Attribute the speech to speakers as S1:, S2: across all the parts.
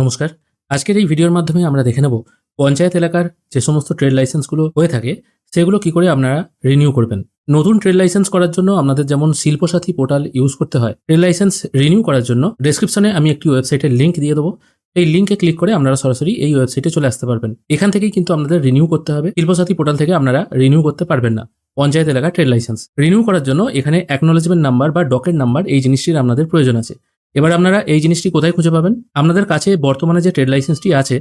S1: নমস্কার। আজকের এই ভিডিওর মাধ্যমে আমরা দেখে নেব পঞ্চায়েত এলাকার যে সমস্ত ট্রেড লাইসেন্সগুলো হয়ে থাকে, সেগুলো কি করে আপনারা রিনিউ করবেন। নতুন ট্রেড লাইসেন্স করার জন্য আপনাদের যেমন শিল্পসাথী পোর্টাল ইউজ করতে হয়, ট্রেড লাইসেন্স রিনিউ করার জন্য ডেসক্রিপশনে আমি একটি ওয়েবসাইটের লিঙ্ক দিয়ে দেবো। এই লিঙ্কে ক্লিক করে আপনারা সরাসরি এই ওয়েবসাইটে চলে আসতে পারবেন। এখান থেকেই কিন্তু আপনাদের রিনিউ করতে হবে। শিল্পসাথী পোর্টাল থেকে আপনারা রিনিউ করতে পারবেন না। পঞ্চায়েত এলাকা ট্রেড লাইসেন্স রিনিউ করার জন্য এখানে অ্যাকনোলেজমেন্ট নাম্বার বা ডকেট নাম্বার এই জিনিসটির আপনাদের প্রয়োজন আছে। এবার আপনারা এই জিনিসটি কোথায় খুঁজে পাবেন? আপনাদের কাছে বর্তমানে যে ট্রেড লাইসেন্সটি আছে,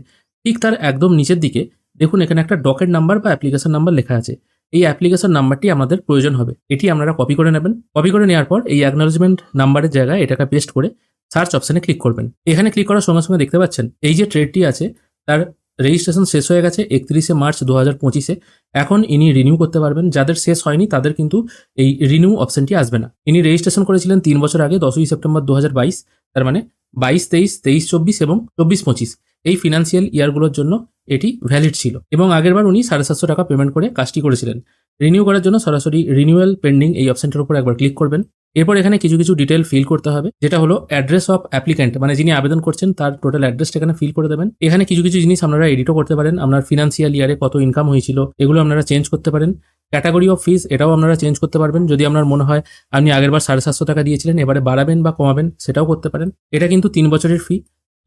S1: ঠিক তার একদম নিচের দিকে দেখুন, এখানে একটা ডকেট নাম্বার বা অ্যাপ্লিকেশন নাম্বার লেখা আছে। এই অ্যাপ্লিকেশন নাম্বারটি আমাদের প্রয়োজন হবে। এটি আপনারা কপি করে নেবেন। কপি করে নেওয়ার পর এই অ্যাকনোলেজমেন্ট নাম্বারের জায়গায় এটাকে পেস্ট করে সার্চ অপশানে ক্লিক করবেন। এখানে ক্লিক করার সঙ্গে সঙ্গে দেখতে পাচ্ছেন, এই যে ট্রেডটি আছে, তার রেজিস্ট্রেশন শেষ হয়ে গেছে একত্রিশে মার্চ দু হাজার পঁচিশে। এখন ইনি রিনিউ করতে পারবেন। যাদের শেষ হয়নি, তাদের কিন্তু এই রিনিউ অপশনটি আসবে না। ইনি রেজিস্ট্রেশন করেছিলেন তিন বছর আগে, দশই সেপ্টেম্বর দু হাজার বাইশ, তার মানে বাইশ, তেইশ তেইশ, চব্বিশ এবং চব্বিশ, পঁচিশ। এই ফিনান্সিয়াল ইয়ারগুলোর জন্য এটি ভ্যালিড ছিল এবং আগেরবার উনি সাড়ে সাতশো টাকা পেমেন্ট করে কাজটি করেছিলেন। রিনিউ করার জন্য সরাসরি রিনিউয়াল পেন্ডিং এই অপশনটার উপর একবার ক্লিক করবেন। এরপর এখানে কিছু কিছু ডিটেল ফিল করতে হবে, যেটা হলো অ্যাড্রেস অফ অ্যাপ্লিক্যান্ট মানে যিনি আবেদন করছেন তার টোটাল অ্যাড্রেসটা এখানে ফিল করে দেবেন। এখানে কিছু কিছু জিনিস আপনারা এডিটও করতে পারেন, আপনার ফিনান্সিয়াল ইয়ারে কত ইনকাম হয়েছিল, এগুলো আপনারা চেঞ্জ করতে পারেন। ক্যাটাগরি অফ ফিস এটাও আপনারা চেঞ্জ করতে পারবেন, যদি আপনার মনে হয় আপনি আগেরবার সাড়ে সাতশো টাকা দিয়েছিলেন, এবারে বাড়াবেন বা কমাবেন, সেটাও করতে পারেন। এটা কিন্তু তিন বছরের ফি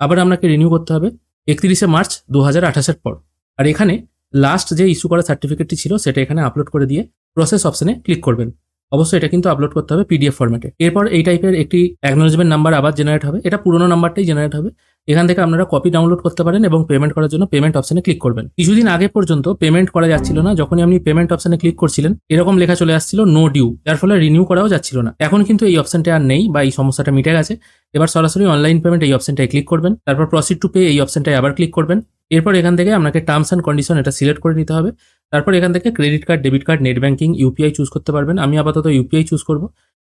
S1: আবার আপনাকে রিনিউ করতে হবে একত্রিশে মার্চ দু হাজার আঠাশের পর। আর এখানে লাস্ট যে ইস্যু করা সার্টিফিকেটটি ছিল, সেটা এখানে আপলোড করে দিয়ে প্রসেস অপশনে ক্লিক করবেন। অবশ্যই এটা কিন্তু আপলোড করতে হবে পিডিএফ ফরম্যাটে এরপর এই টাইপের একটি অ্যাকনোলজমেন্ট নাম্বার আবার জেনারেট হবে। এটা পুরোনো নাম্বারটাই জেনারেট হবে। এখান থেকে আপনারা কপি ডাউনলোড করতে পারেন এবং পেমেন্ট করার জন্য পেমেন্ট অপশনে ক্লিক করবেন। কিছুদিন আগে পর্যন্ত পেমেন্ট করা যাচ্ছিল না। যখনই আপনি পেমেন্ট অপশনে ক্লিক করছিলেন, এরকম লেখা চলে আসছিল নো ডিউ যার ফলে রিনিউ করাও যাচ্ছিল না। এখন কিন্তু এই অপশনটা আর নেই বা এই সমস্যাটা মিটে গেছে। এবার সরাসরি অনলাইন পেমেন্ট এই অপশনটায় ক্লিক করবেন। তারপর প্রসিড টু পে এই অপশনটায় আবার ক্লিক করবেন। এরপর এখান থেকে আপনাকে টার্মস অ্যান্ড কন্ডিশন এটা সিলেক্ট করে নিতে হবে। তারপর এখান থেকে credit card debit card net banking UPI choose করতে পারবেন। আমি আপাতত ইউপিআই চুজ করব।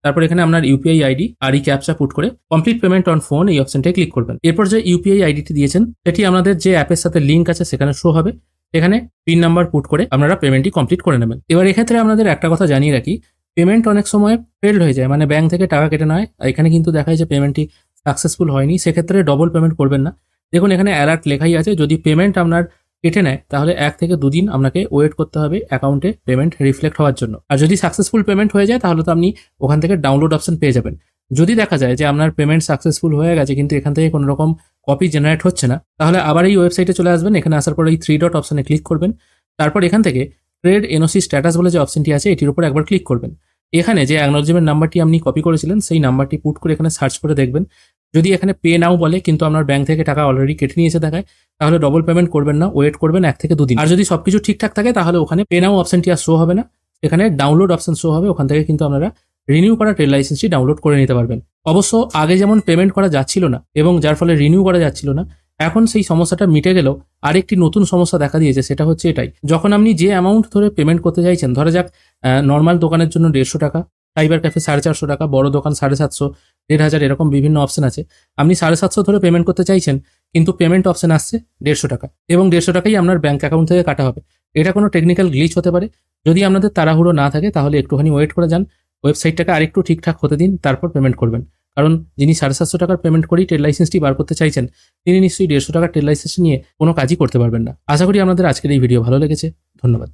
S1: তারপর এখানে আপনার ইউপিআই আইডি আর এই ক্যাপচা পুট করে কমপ্লিট পেমেন্ট অন ফোন এই অপশনটায় ক্লিক করবেন। এরপর যে ইউপিআই আইডিটি দিয়েছেন, সেটি আমাদের যে অ্যাপের সাথে লিঙ্ক আছে সেখানে শো হবে। এখানে পিন নাম্বার পুট করে আপনারা পেমেন্টটি কমপ্লিট করে নেবেন। এবার এক্ষেত্রে আপনাদের একটা কথা জানিয়ে রাখি পেমেন্ট অনেক সময় ফেল্ড হয়ে যায়। মানে ব্যাংক থেকে টাকা কেটে নেয় এখানে কিন্তু দেখায় যে পেমেন্টটি সাকসেসফুল হয়নি। সেক্ষেত্রে ডবল পেমেন্ট করবেন না। দেখুন, এখানে অ্যালার্ট লেখাই আছে, যদি পেমেন্ট আপনার কেটে নেয়, তাহলে এক থেকে দুদিন আপনাকে ওয়েট করতে হবে অ্যাকাউন্টে পেমেন্ট রিফ্লেক্ট হওয়ার জন্য। আর যদি সাকসেসফুল পেমেন্ট হয়ে যায়, তাহলে তো আপনি ওখান থেকে ডাউনলোড অপশন পেয়ে যাবেন। যদি দেখা যায় যে আপনার পেমেন্ট সাকসেসফুল হয়ে গেছে, কিন্তু এখান থেকে কোনো রকম কপি জেনারেট হচ্ছে না, তাহলে আবার এই ওয়েবসাইটে চলে আসবেন, এখানে আসার পর এই থ্রি ডট অপশানে ক্লিক করবেন। তারপর এখান থেকে ট্রেড এনওসি স্ট্যাটাস বলে যে অপশনটি আছে, এটির উপর একবার ক্লিক করবেন। এখানে যে অ্যাকনোলজমেন্ট নাম্বারটি আপনি কপি করেছিলেন, সেই নাম্বারটি পুট করে এখানে সার্চ করে দেখবেন। যদি এখানে পে নাও বলে, কিন্তু আপনার ব্যাংক থেকে টাকা অলরেডি কেটে নিয়েছে দেখায়, তাহলে ডবল পেমেন্ট করবেন না ওয়েট করবেন এক থেকে দুদিন। আর যদি সবকিছু ঠিকঠাক থাকে, তাহলে ওখানে পে নাও অপশনটি আর শো হবে না। এখানে ডাউনলোড অপশন শো হবে, ওখান থেকে কিন্তু আপনারা রিনিউ করা ট্রেড লাইসেন্সটি ডাউনলোড করে নিতে পারবেন। অবশ্য আগে যেমন পেমেন্ট করা যাচ্ছিল না, এবং যার ফলে রিনিউ করা যাচ্ছিল না, এখন সেই সমস্যাটা মিটে গেলেও আরেকটি নতুন সমস্যা দেখা দিয়েছে, সেটা হচ্ছে এটাই। যখন আপনি যে অ্যামাউন্ট ধরে পেমেন্ট করতে চাইছেন, ধরা যাক নর্মাল দোকানের জন্য দেড়শো টাকা সাইবার ক্যাফে সাড়ে চারশো টাকা, বড় দোকান সাড়ে সাতশো, দেড় হাজার এরকম বিভিন্ন অপশন আছে। আপনি সাড়ে সাতশো ধরে পেমেন্ট করতে চাইছেন, কিন্তু পেমেন্ট অপশন আসছে দেড়শো টাকা। এবং দেড়শো টাকাই আপনার ব্যাঙ্ক অ্যাকাউন্ট থেকে কাটা হবে। এটা কোনো টেকনিক্যাল গ্লিচ হতে পারে। যদি আপনাদের তাড়াহুড়ো না থাকে, তাহলে একটুখানি ওয়েট করে যান। ওয়েবসাইটটাকে আরেকটু ঠিকঠাক হতে দিন, তারপর পেমেন্ট করবেন। কারণ যিনি সাড়ে সাতশো টাকার পেমেন্ট করেই ট্রেড লাইসেন্সটি বার করতে চাইছেন, তিনি নিশ্চয়ই দেড়শো টাকার ট্রেড লাইসেন্স নিয়ে কোনো কাজই করতে পারবেন না। আশা করি আপনাদের আজকের এই ভিডিও ভালো লেগেছে। ধন্যবাদ।